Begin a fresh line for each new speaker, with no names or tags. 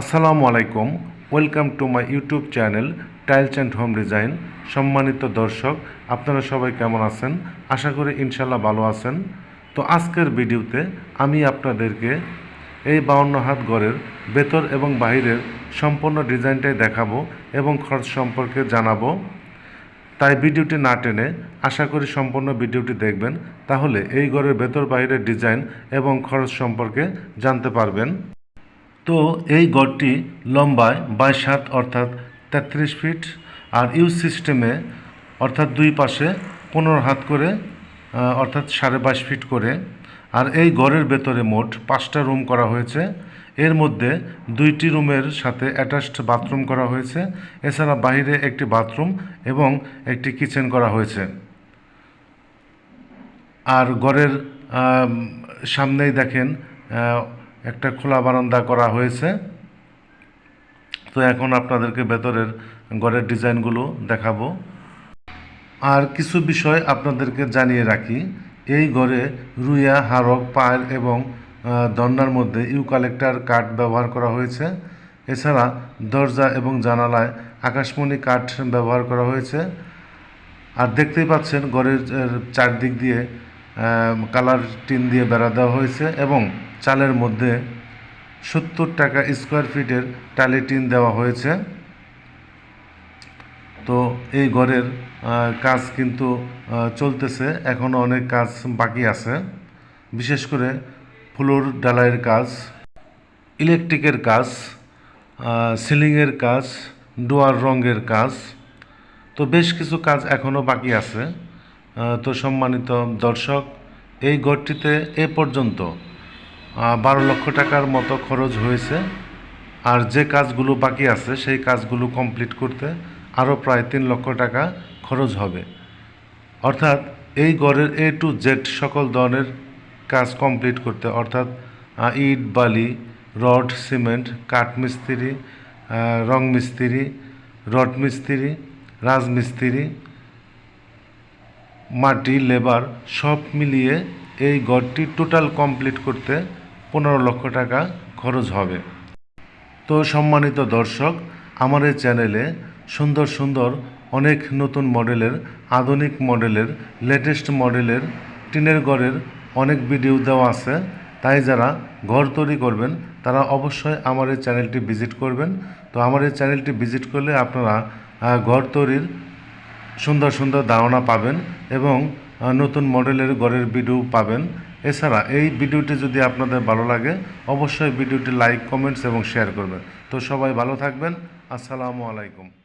আসসালামু আলাইকুম, welcome to my YouTube channel tiles and home design. সম্মানিত দর্শক, আপনারা সবাই কেমন আছেন? আশা করি ইনশাল্লাহ ভালো আছেন। তো আজকের ভিডিওতে আমি আপনাদেরকে এই বাউন্ন হাত গড়ের ভেতর এবং বাহিরের সম্পূর্ণ ডিজাইনটাই দেখাবো এবং খরচ সম্পর্কে জানাব। তাই ভিডিওটি না টেনে আশা করি সম্পূর্ণ ভিডিওটি দেখবেন, তাহলে এই ঘরের ভেতর বাইরের ডিজাইন এবং খরচ সম্পর্কে জানতে পারবেন। তো এই গড়টি লম্বায় বাইশ হাত অর্থাৎ তেত্রিশ ফিট আর ইউ সিস্টেমে অর্থাৎ দুই পাশে পনেরো হাত করে অর্থাৎ সাড়ে বাইশ ফিট করে। আর এই ঘরের ভেতরে মোট পাঁচটা রুম করা হয়েছে। এর মধ্যে দুইটি রুমের সাথে অ্যাটাচড বাথরুম করা হয়েছে। এছাড়া বাইরে একটি বাথরুম এবং একটি কিচেন করা হয়েছে। আর আম, সামনেই দেখেন একটা খোলা বারান্দা করা হয়েছে। তো এখন আপনাদেরকে ভেতরের ঘরের ডিজাইনগুলো দেখাবো। আর কিছু বিষয় আপনাদেরকে জানিয়ে রাখি এই ঘরে রুইয়া হারক পায়েল এবং আহ, দন্নার মধ্যে ইউকালেক্টার কাঠ ব্যবহার করা হয়েছে। এছাড়া দরজা এবং জানালায় আকাশমণি কাঠ ব্যবহার করা হয়েছে। আর দেখতেই পাচ্ছেন ঘরের চারদিক দিয়ে কালার টিন দিয়ে বেড়া দেওয়া হয়েছে এবং চালের মধ্যে সত্তর টাকা স্কোয়ার ফিটের টালি টিন দেওয়া হয়েছে। তো এই ঘরের কাজ কিন্তু চলতেছে। এখনও অনেক কাজ বাকি আছে। বিশেষ করে ফ্লোর ডালাইয়ের কাজ, ইলেকট্রিকের কাজ সিলিংয়ের কাজ, ডোয়ার রঙের কাজ। তো বেশ কিছু কাজ এখনও বাকি আছে। তো সম্মানিত দর্শক, এই ঘরটিতে এ পর্যন্ত বারো লক্ষ টাকার মতো খরচ হয়েছে। আর যে কাজগুলো বাকি আছে, সেই কাজগুলো কমপ্লিট করতে আরও প্রায় তিন লক্ষ টাকা খরচ হবে। অর্থাৎ এই গড়ের এ টু জেড সকল ধরনের কাজ কমপ্লিট করতে, অর্থাৎ ইট, বালি, রড, সিমেন্ট, কাঠ মিস্ত্রি রং মিস্ত্রি, রড মিস্ত্রি রাজমিস্ত্রি মাটি, লেবার সব মিলিয়ে এই গড়টি টোটাল কমপ্লিট করতে পনেরো লক্ষ টাকা খরচ হবে। তো সম্মানিত দর্শক, আমার এই চ্যানেলে সুন্দর সুন্দর অনেক নতুন মডেলের, আধুনিক মডেলের লেটেস্ট মডেলের, টিনের ঘরের অনেক ভিডিও দেওয়া আছে। তাই যারা ঘর তৈরি করবেন, তারা অবশ্যই আমার এই চ্যানেলটি ভিজিট করবেন। তো আমার এই চ্যানেলটি ভিজিট করলে আপনারা ঘর তৈরির সুন্দর সুন্দর ধারণা পাবেন এবং নতুন মডেলের গড়ের ভিডিও পাবেন। এছাড়া এই ভিডিওটি যদি আপনাদের ভালো লাগে, অবশ্যই ভিডিওটি লাইক, কমেন্টস এবং শেয়ার করবেন। তো সবাই ভালো থাকবেন। আসসালামু আলাইকুম।